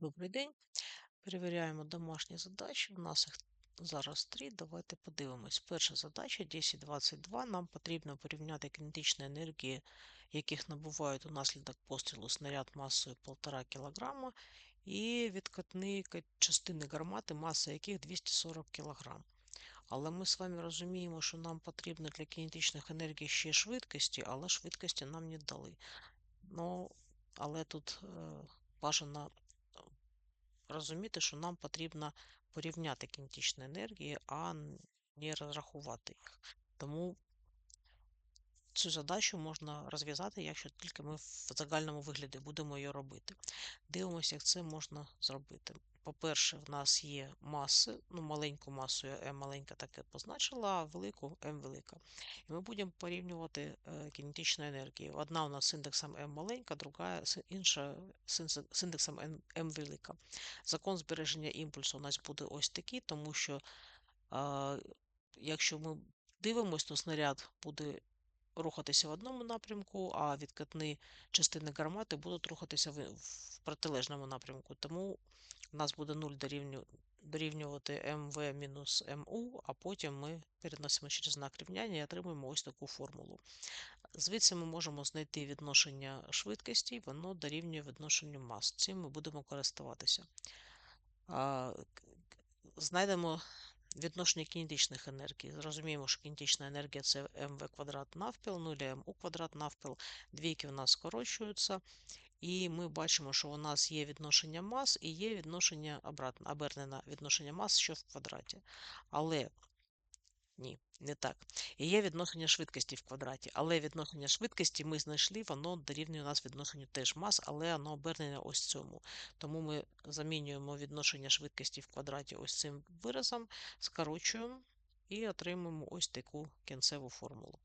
Добрий день. Перевіряємо домашні задачі. У нас їх зараз три. Давайте подивимось. Перша задача 1022. Нам потрібно порівняти кинетичні енергії, яких набувають унаслідок пострілу снаряд масою 1,5 кг і відкатні частини гармати, маса яких 240 кг. Але ми з вами розуміємо, що нам потрібно для кінетичних енергій ще швидкості, але швидкості нам не дали. Ну, але тут е, бажано розуміти, що нам потрібно порівняти кінетичні енергії, а не розрахувати їх. Тому цю задачу можна розв'язати, якщо тільки ми в загальному вигляді будемо її робити. Дивимося, як це можна зробити. По-перше, в нас є маси, ну, маленьку масу я М маленька так і позначила, а велику М велика. І ми будемо порівнювати е, кінетичну енергію. Одна у нас з індексом М маленька, друга інша з індексом М велика. Закон збереження імпульсу у нас буде ось такий, тому що е, якщо ми дивимося, то снаряд буде рухатися в одному напрямку, а відкатні частини гармати будуть рухатися в, протилежному напрямку. Тому у нас буде 0 дорівню, дорівнювати МВ мінус МУ, а потім ми переносимо через знак рівняння і отримуємо ось таку формулу. Звідси ми можемо знайти відношення швидкості, воно дорівнює відношенню мас. Цим ми будемо користуватися. Знайдемо відношення кінетичних енергій. Зрозуміємо, що кінетична енергія це МВ квадрат навпіл, 0 МУ квадрат навпіл, двійки в нас скорочуються. І ми бачимо, що у нас є відношення мас і є відношення обернене відношення мас, що в квадраті. Але ні, не так. І є відношення швидкості в квадраті. Але відношення швидкості ми знайшли, воно дорівнює у нас відношенню теж мас, але воно обернене ось цьому. Тому ми замінюємо відношення швидкості в квадраті ось цим виразом, скорочуємо і отримуємо ось таку кінцеву формулу.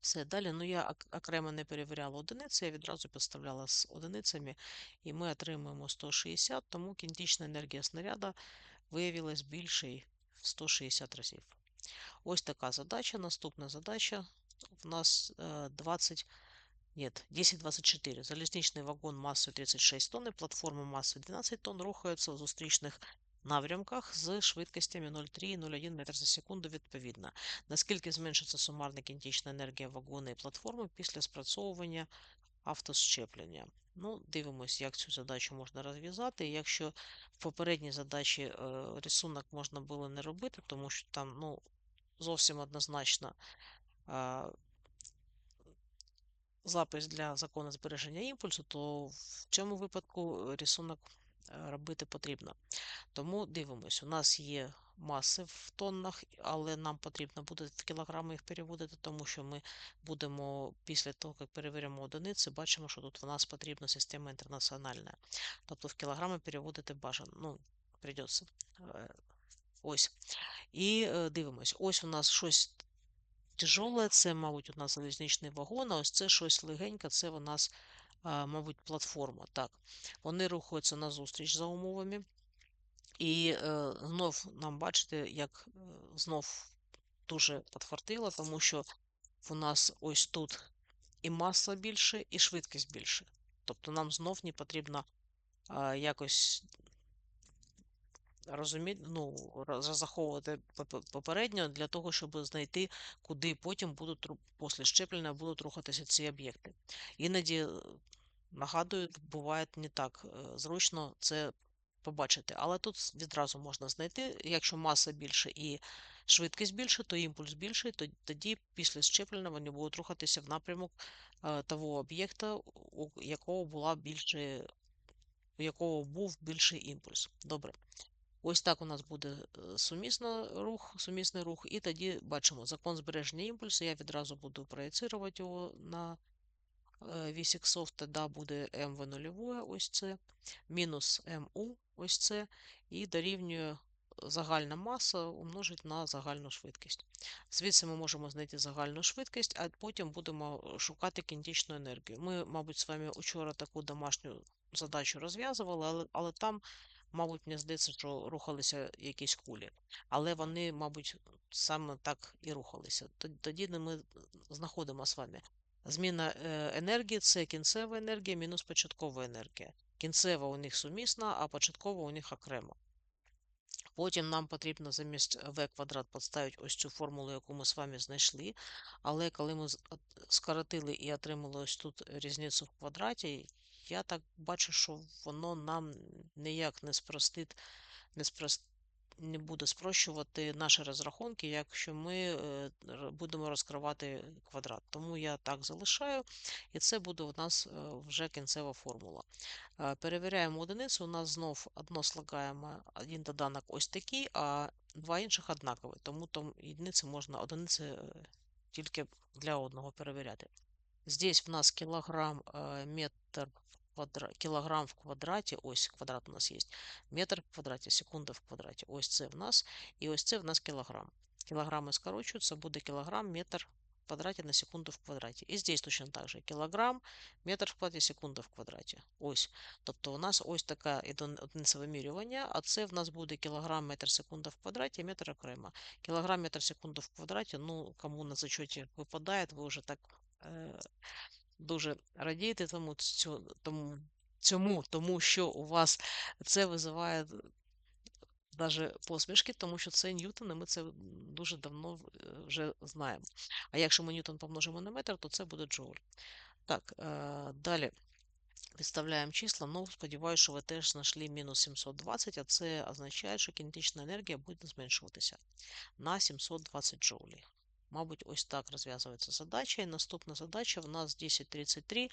Все, далі, ну я окремо не перевіряла одиниці, я відразу підставляла з одиницями, і ми отримуємо 160, тому кінетична енергія снаряда виявилась більшою в 160 разів. Ось така задача. Наступна задача у нас 20, нет, 1024. Залізничний вагон масою 36 тонн платформа масою 12 тонн рухаються у зустрічних напрямках з швидкостями 0,3 і 0,1 метр за секунду відповідно. Наскільки зменшиться сумарна кінетична енергія вагону і платформи після спрацьовування автощеплення? Ну, Дивимось, як цю задачу можна розв'язати. Якщо в попередній задачі е, рисунок можна було не робити, тому що там ну, зовсім однозначно е, запис для закону збереження імпульсу, то в цьому випадку рисунок е, робити потрібно. Тому дивимось, у нас є маси в тоннах, але нам потрібно буде в кілограми їх переводити, тому що ми будемо після того, як перевіримо одиниці, бачимо, що тут в нас потрібна система інтернаціональна. Тобто в кілограми переводити бажано. Ну, придеться. Ось. І е, дивимось, ось у нас щось тяжоле, це, мабуть, у нас залізничний вагон, а ось це щось легеньке, це у нас, мабуть, платформа. Так, Вони рухаються назустріч за умовами. І е, знов нам бачите, як е, знов дуже підфартило, тому що у нас ось тут і маса більше, і швидкість більше. Тобто нам знов не потрібно е, якось розуміти, ну, розраховувати попередньо для того, щоб знайти, куди потім будуть після щеплення будуть рухатися ці об'єкти. Іноді, е, нагадую, буває не так е, зручно це побачити. Але тут відразу можна знайти, якщо маса більше і швидкість більше, то імпульс більший, то тоді після щеплення вони будуть рухатися в напрямок е, того об'єкта, у якого була більше, у якого був більший імпульс. Добре. Ось так у нас буде е, сумісно рух, сумісний рух, і тоді бачимо закон збереження імпульсу. Я відразу буду проєцирувати його на е, вісь іксов, тоді буде МВ нульове, ось це, мінус МУ, ось це, і дорівнює загальна маса умножить на загальну швидкість. Звідси ми можемо знайти загальну швидкість, а потім будемо шукати кінетичну енергію. Ми, мабуть, з вами вчора таку домашню задачу розв'язували, але, але там. Мабуть, мені здається, що рухалися якісь кулі. Але вони, мабуть, саме так і рухалися. Тоді ми знаходимо з вами. Зміна е, енергії це кінцева енергія мінус початкова енергія. Кінцева у них сумісна, а початкова у них окремо. Потім нам потрібно замість v квадрат підставити ось цю формулу, яку ми з вами знайшли. Але коли ми скоротили і отримали ось тут різницю в квадраті, я так бачу, що воно нам ніяк не спростить, не спрос- не буде спрощувати наші розрахунки, якщо ми е, будемо розкривати квадрат. Тому я так залишаю, і це буде у нас е, вже кінцева формула. Е, Перевіряємо одиницю, у нас знов одно слагаємо, один доданок ось такий, а два інших однакові. Тому там єдиниці можна одиниці тільки для одного перевіряти. Здесь в нас кілограм е, метр в квадра... кілограм в квадраті, ось квадрат у нас є, метр в квадраті, секунда в квадраті. Ось це в нас, і ось це в нас кілограм. Кілограми скорочуються, буде кілограм, метр в квадраті на секунду в квадраті. І здесь точно так же. Кілограм, метр в квадраті, секунда в квадраті. Ось. Тобто у нас ось така іден- одиниця вимірювання, а це в нас буде кілограм, метр секунда в квадраті, метр окремо. Кілограм, метр секунду в квадраті, ну, кому на зачеті випадає, ви вже так е, дуже радієте тому, тому, цьому, тому що у вас це визиває навіть посмішки, тому що це Ньютон, і ми це дуже давно е, вже знаємо. А якщо ми Ньютон помножимо на метр, то це буде джоуль. Так, е, далі. Підставляємо числа, ну, сподіваюся, що ви теж знайшли мінус 720, а це означає, що кінетична енергія буде зменшуватися на 720 джоулей. Мабуть, ось так розв'язується задача. І наступна задача в нас 1033.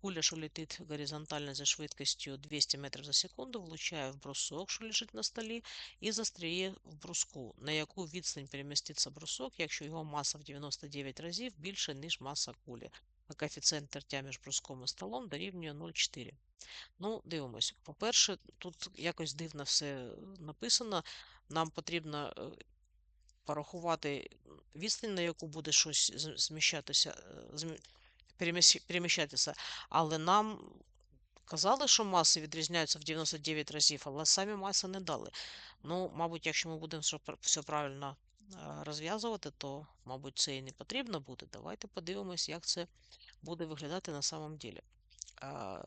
Куля, що летить горизонтально за швидкістю 200 метрів за секунду, влучає в брусок, що лежить на столі, і застряє в бруску, на яку відстань переміститься брусок, якщо його маса в 99 разів більше, ніж маса кулі. А коефіцієнт тертя між бруском і столом дорівнює 0,4. Ну, дивимось. По-перше, тут якось дивно все написано. Нам потрібно е, порахувати відстань, на яку буде щось зміщатися, е, переміщатися, але нам казали, що маси відрізняються в 99 разів, але самі маси не дали. Ну, мабуть, якщо ми будемо все правильно е, розв'язувати, то, мабуть, це і не потрібно буде. Давайте подивимось, як це буде виглядати на самом ділі. Е,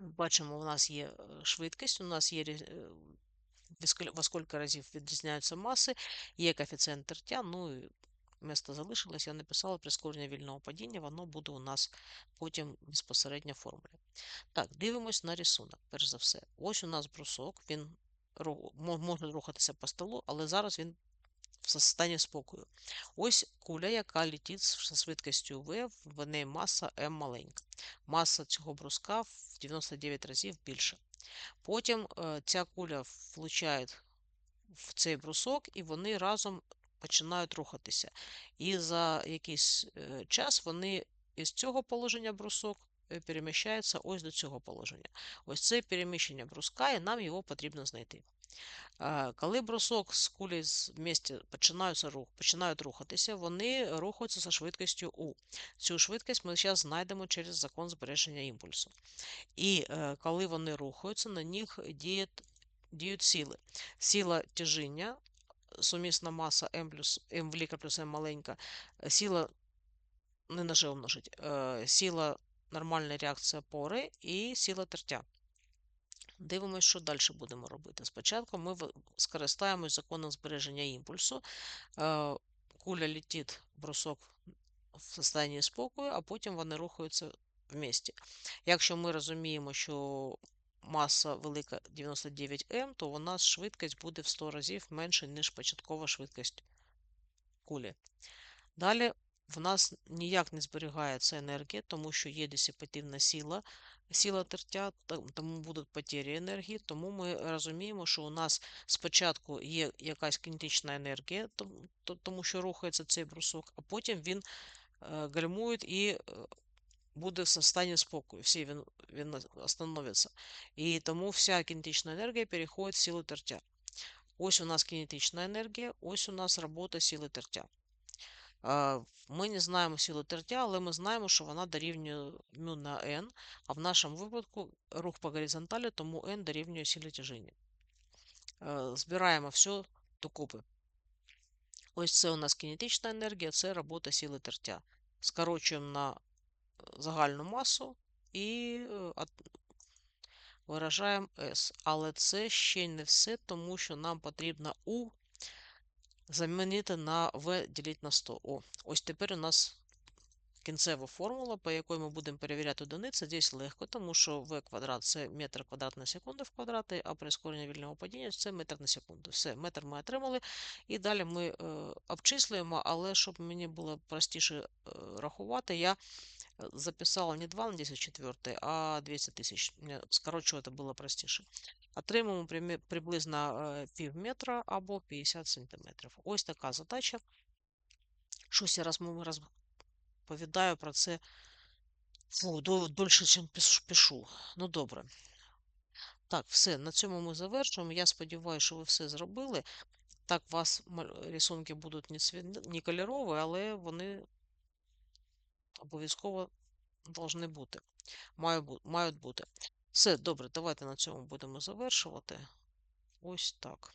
Бачимо, у нас є швидкість, у нас є во сколько разів відрізняються маси, є коефіцієнт тертя, ну і місто залишилось, я написала прискорення вільного падіння, воно буде у нас потім безпосередньо в формулі. Так, дивимось на рисунок, перш за все. Ось у нас брусок, він може рухатися по столу, але зараз він в стані спокою. Ось куля, яка летить зі швидкістю v, в неї маса m маленька. Маса цього бруска в 99 разів більша. Потім е, ця куля влучає в цей брусок, і вони разом починають рухатися. І за якийсь е, час вони із цього положення брусок е, переміщаються ось до цього положення. Ось це переміщення бруска, і нам його потрібно знайти. Е, Коли брусок з кулі з місця починаються рух, починають рухатися, вони рухаються за швидкістю U. Цю швидкість ми зараз знайдемо через закон збереження імпульсу. І е, коли вони рухаються, на них діють, діють сили. Сила тяжіння, сумісна маса m плюс m велика плюс m маленька, е, сила не на G умножить, е, сила нормальна реакція опори і сила тертя. Дивимось, що далі будемо робити. Спочатку ми скористаємось законом збереження імпульсу. Е, Куля летить, брусок в стані спокою, а потім вони рухаються в місті. Якщо ми розуміємо, що маса велика 99 м, то у нас швидкість буде в 100 разів менше, ніж початкова швидкість кулі. Далі в нас ніяк не зберігається енергія, тому що є дисипативна сила, сила тертя, тому будуть потері енергії. Тому ми розуміємо, що у нас спочатку є якась кінетична енергія, тому що рухається цей брусок, а потім він е, гальмує і е, буде в стані спокою. Всі він, він остановиться. І тому вся кінетична енергія переходить в силу тертя. Ось у нас кінетична енергія, ось у нас робота сили тертя. Ми не знаємо силу тертя, але ми знаємо, що вона дорівнює μ на n, а в нашому випадку рух по горизонталі, тому n дорівнює силі тяжіння. Збираємо все докупи. Ось це у нас кінетична енергія, це робота сили тертя. Скорочуємо на е, загальну масу і е, виражаємо S. Але це ще не все, тому що нам потрібно U замінити на V діліть на 100. О, ось тепер у нас кінцева формула, по якій ми будемо перевіряти одиниці. Здесь легко, тому що v квадрат це метр квадрат на секунду в квадраті, а прискорення вільного падіння це метр на секунду. Все, метр ми отримали. І далі ми е, обчислюємо, але щоб мені було простіше е, рахувати, я записала не 2 на 10 четвертий, а 200 тисяч. Скорочувати було простіше. Отримуємо приблизно е, пів метра або 50 сантиметрів. Ось така задача. Щось я розмову розповідаю про це фу, дольше, ніж пишу. Ну, добре. Так, все, на цьому ми завершуємо. Я сподіваюся, що ви все зробили. Так, у вас рисунки будуть не, цві... не кольорові, але вони обов'язково повинні бути. Маю Мають бути. Все, добре, давайте на цьому будемо завершувати. Ось так.